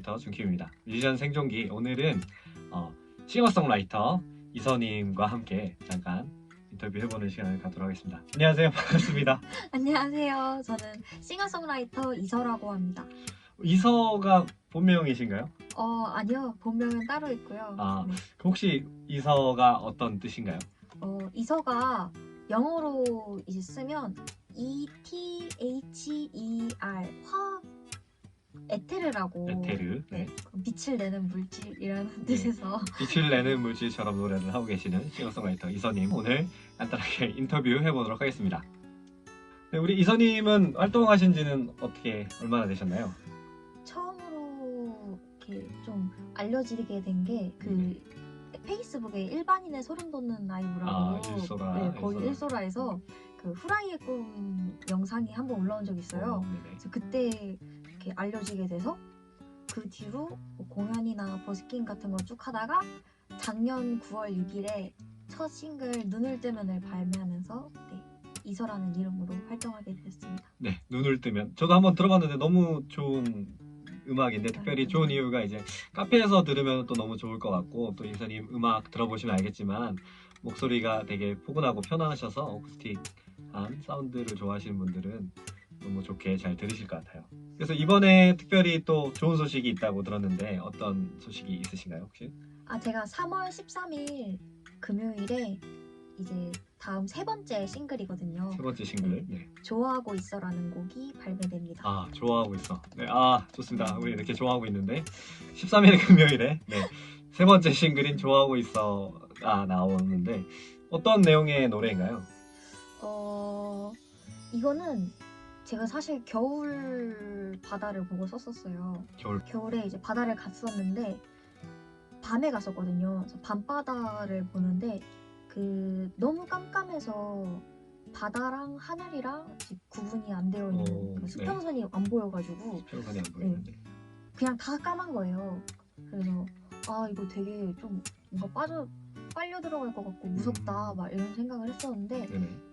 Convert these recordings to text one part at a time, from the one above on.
싱어송라이터 준킴입니다. 뮤지션 생존기 오늘은 어, 싱어송라이터 이선님과 함께 잠깐 인터뷰 해보는 시간을 갖도록 하겠습니다. 안녕하세요. 반갑습니다. 안녕하세요. 저는 싱어송라이터 이서라고 합니다. 이서가 본명이신가요? 어, 아니요. 본명은 따로 있고요. 아. 네. 혹시 이서가 어떤 뜻인가요? 어, 이서가 영어로 이제 쓰면 E T H E R 화학 에테르라고 에테르. 네. 네. 빛을 내는 물질이라는 뜻에서 빛을 내는 물질처럼 노래를 하고 계시는 싱어송라이터 이서님 오늘 간단하게 인터뷰 해보도록 하겠습니다. 네, 우리 이서님은 활동하신 지는 어떻게 얼마나 되셨나요? 처음으로 이렇게 좀 알려지게 된 게그 네. 페이스북에 일반인의 소름 돋는 라이브라고 아, 일소라, 네, 거기 일소라. 일소라 에서 그 후라이의 꿈 영상이 한번 올라온 적이 있어요. 어, 네네. 그래서 그때 이렇게 알려지게 돼서 그 뒤로 뭐 공연이나 버스킹 같은 거쭉 하다가 작년 9월 6일에 첫 싱글 눈을 뜨면을 발매하면서 네, 이서라는 이름으로 활동하게 됐습니다. 네, 눈을 뜨면 저도 한번 들어봤는데 너무 좋은 음악인데 특별히 음. 좋은 이유가 이제 카페에서 들으면 또 너무 좋을 것 같고 또 이사님 음악 들어보시면 알겠지만 목소리가 되게 포근하고 편안하셔서 어쿠스틱한 사운드를 좋아하시는 분들은 너무 좋게 잘 들으실 것 같아요. 그래서 이번에 특별히 또 좋은 소식이 있다고 들었는데 어떤 소식이 있으신가요 혹시? 아 제가 3월 13일 금요일에 이제 다음 세 번째 싱글이거든요. 세 번째 싱글. 네. 좋아하고 있어라는 곡이 발매됩니다. 아 좋아하고 있어. 네, 아 좋습니다. 우리 이렇게 좋아하고 있는데 13일 금요일에 네, 세 번째 싱글인 좋아하고 있어가 나오는데 어떤 내용의 노래인가요? 어 이거는 제가 사실 겨울 바다를 보고 썼었어요. 겨울. 겨울에 이제 바다를 갔었는데 밤에 갔었거든요. 그래서 밤바다를 보는데 그 너무 깜깜해서 바다랑 하늘이랑 구분이 안 되어 있는 오, 그 네. 수평선이 안 보여가지고 평선이 안 보이는데. 그냥 다 까만 거예요. 그래서 아 이거 되게 좀 뭔가 빠져 빨려 들어갈 것 같고 무섭다 막 이런 생각을 했었는데 네네.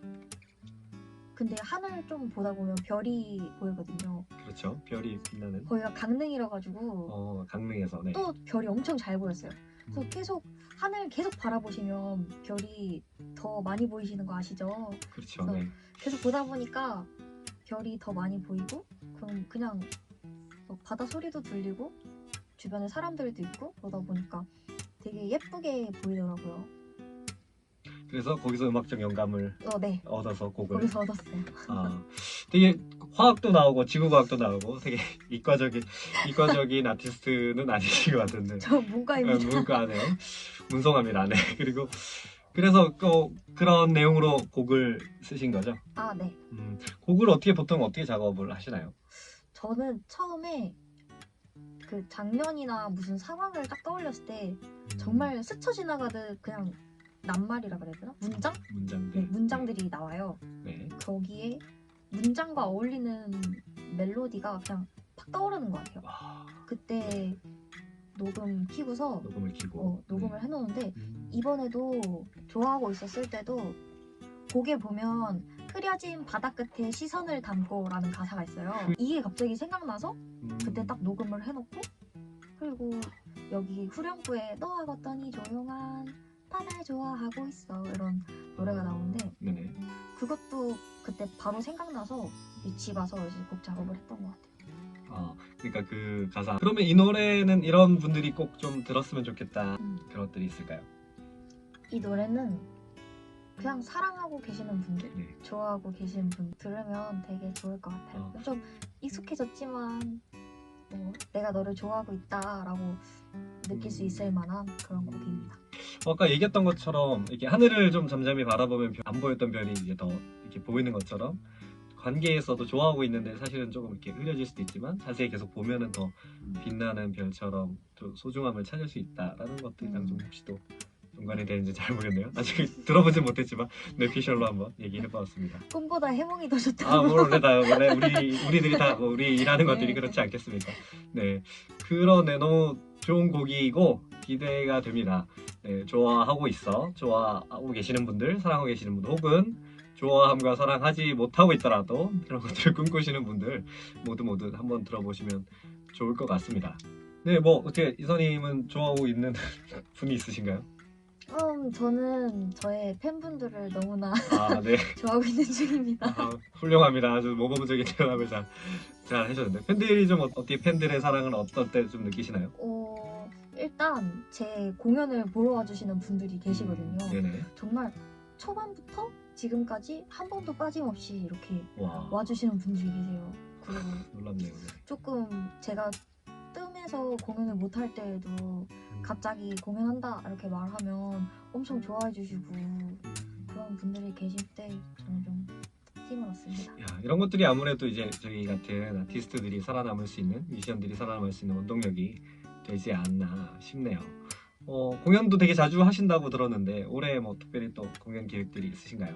근데 하늘 좀 보다 보면 별이 보이거든요. 그렇죠. 별이 빛나는. 거기가 강릉이라 가지고 어 강릉에서. 네. 또 별이 엄청 잘 보였어요. 그래서 음, 계속 하늘 계속 바라보시면 별이 더 많이 보이시는 거 아시죠? 그렇죠. 네. 계속 보다 보니까 별이 더 많이 보이고 그럼 그냥 뭐 바다 소리도 들리고 주변에 사람들도 있고 그러다 보니까 되게 예쁘게 보이더라고요. 그래서 거기서 음악적 영감을 어, 네. 얻어서 곡을. 거기서 얻었어요. 아, 되게 화학도 나오고 지구과학도 나오고 되게 이과적인 이과적인 아티스트는 아니신 것 같은데. 저 문과입니다. 문과네요. 문성합니다. 네. 그리고 그래서 또 그런 내용으로 곡을 쓰신 거죠. 아, 네. 음, 곡을 어떻게 보통 어떻게 작업을 하시나요? 저는 처음에 그 장면이나 무슨 상황을 딱 떠올렸을 때 음, 정말 스쳐 지나가듯 그냥 낱말이라 그래야 되나? 문장? 문장들. 네, 문장들이 나와요. 네. 거기에 문장과 어울리는 멜로디가 그냥 팍 떠오르는 것 같아요. 와, 그때 녹음 키고서 녹음을 키고. 어, 녹음을 네. 해놓는데 음, 이번에도 좋아하고 있었을 때도 곡에 보면 흐려진 바다 끝에 시선을 담고라는 가사가 있어요. 이게 갑자기 생각나서 음, 그때 딱 녹음을 해놓고 그리고 여기 후렴구에 너와 걷더니 조용한 바다를 좋아하고 있어 이런 노래가 나오는데 네네. 그것도 그때 바로 생각나서 집 와서 이제 곡 작업을 했던 것 같아요. 아, 그러니까 그 가사. 그러면 이 노래는 이런 분들이 꼭 좀 들었으면 좋겠다. 음. 그런 것들이 있을까요? 이 노래는 그냥 사랑하고 계시는 분들, 네. 좋아하고 계시는 분 들으면 되게 좋을 것 같아요. 어. 좀 익숙해졌지만 뭐 내가 너를 좋아하고 있다라고 느낄 수 음. 있을 만한 그런 곡입니다. 어, 아까 얘기했던 것처럼 이렇게 하늘을 좀 잠잠히 바라보면 별- 안 보였던 별이 이제 더 이렇게 보이는 것처럼 관계에서도 좋아하고 있는데 사실은 조금 이렇게 흘려질 수도 있지만 자세히 계속 보면은 더 빛나는 별처럼 또 소중함을 찾을 수 있다라는 것들이랑 음. 좀 혹시 또 연관이 되는지 잘 모르겠네요. 아직 들어보진 못했지만 뇌피셜로 한번 얘기해봤습니다. 꿈보다 해몽이 더 좋다고. 아, 뭐 원래 다 원래 우리 우리들이 다뭐 우리 일하는 네, 것들이 네. 그렇지 않겠습니까? 네, 그러네 너무 좋은 곡이고 기대가 됩니다. 네, 좋아하고 있어, 좋아하고 계시는 분들, 사랑하고 계시는 분들, 혹은 좋아함과 사랑하지 못하고 있더라도 그런 것들을 꿈꾸시는 분들 모두 모두 한번 들어보시면 좋을 것 같습니다. 네, 뭐 어떻게 이선님은 좋아하고 있는 분이 있으신가요? 음, 저는 저의 팬분들을 너무나 아, 네. 좋아하고 있는 중입니다. 아, 훌륭합니다. 아주 모범적인 대답을 잘, 잘 해줬는데 팬들이 좀 어- 어떻게 팬들의 사랑을 어떨 때 좀 느끼시나요? 어, 일단 제 공연을 보러 와주시는 분들이 계시거든요. 네네. 정말 초반부터 지금까지 한 번도 빠짐없이 이렇게 와, 와주시는 분들이 계세요. 그리고 놀랍네요. 네. 조금 제가 뜸해서 공연을 못 할 때에도 갑자기 공연한다 이렇게 말하면 엄청 좋아해 주시고 그런 분들이 계실 때 저는 좀 힘을 얻습니다. 야, 이런 것들이 아무래도 이제 저희 같은 아티스트들이 살아남을 수 있는 뮤지션들이 살아남을 수 있는 원동력이 되지 않나 싶네요. 어, 공연도 되게 자주 하신다고 들었는데 올해 뭐 특별히 또 공연 계획들이 있으신가요?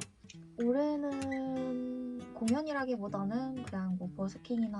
올해는 공연이라기보다는 그냥 뭐 버스킹이나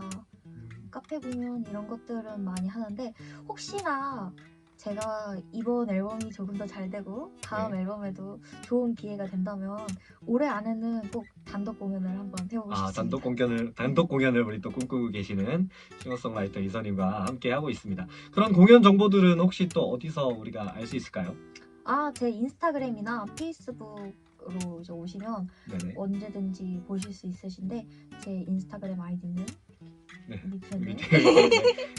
카페 공연 이런 것들은 많이 하는데 혹시나 제가 이번 앨범이 조금 더 잘 되고 다음 네. 앨범에도 좋은 기회가 된다면 올해 안에는 꼭 단독 공연을 한번 해보고 아, 싶습니다. 단독 공연을 단독 공연을 우리 또 꿈꾸고 계시는 싱어송라이터 이선님과 함께 하고 있습니다. 그런 공연 정보들은 혹시 또 어디서 우리가 알 수 있을까요? 아, 제 인스타그램이나 페이스북 으로 이제 오시면 네네. 언제든지 보실 수 있으신데 제 인스타그램 아이디는 네. 밑에 밑에,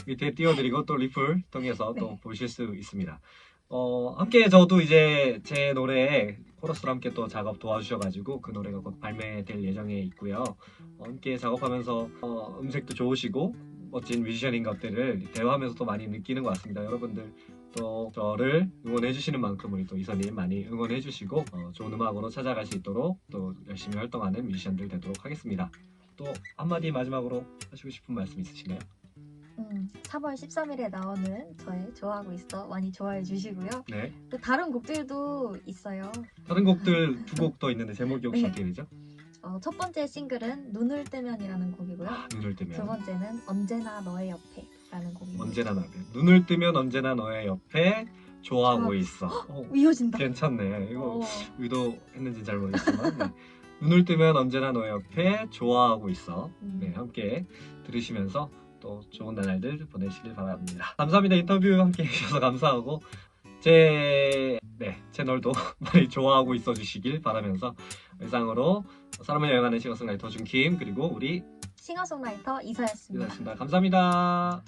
밑에, 띄워드리고 또 리플 통해서 또 네. 보실 수 있습니다. 어, 함께 저도 이제 제 노래 코러스로 함께 또 작업 도와주셔가지고 그 노래가 곧 발매될 예정에 있고요. 어, 함께 작업하면서 어, 음색도 좋으시고 멋진 뮤지션인 것들을 대화하면서 또 많이 느끼는 것 같습니다. 여러분들 또 저를 응원해주시는 만큼 우리 또 이선님 많이 응원해주시고 어, 좋은 음악으로 찾아갈 수 있도록 또 열심히 활동하는 뮤지션들 되도록 하겠습니다. 또 한마디 마지막으로 하시고 싶은 말씀 있으신가요? 음, 3월 13일에 나오는 저의 좋아하고 있어 많이 좋아해 주시고요. 네. 또 다른 곡들도 있어요. 다른 곡들 두 곡 더 있는데 제목이 혹시 네. 어떻게 되죠? 어, 첫 번째 싱글은 눈을 뜨면이라는 곡이고요. 아, 눈을 두 뜨면 번째는 언제나 너의 옆에라는 곡입니다. 언제나 너의 옆에 눈을 뜨면 언제나 너의 옆에 좋아하고 좋아. 있어. 어, 이어진다. 괜찮네. 이거 어, 의도했는지 잘 모르겠지만 네. 눈을 뜨면 언제나 너의 옆에 좋아하고 있어. 음. 네, 함께 들으시면서 또 좋은 나날들 보내시길 바랍니다. 감사합니다. 인터뷰 함께 해주셔서 감사하고 제 네, 채널도 많이 좋아하고 있어 주시길 바라면서 이상으로 사람을 여행하는 싱어송라이터 준킴 그리고 우리 싱어송라이터 이사였습니다. 이사였습니다. 감사합니다.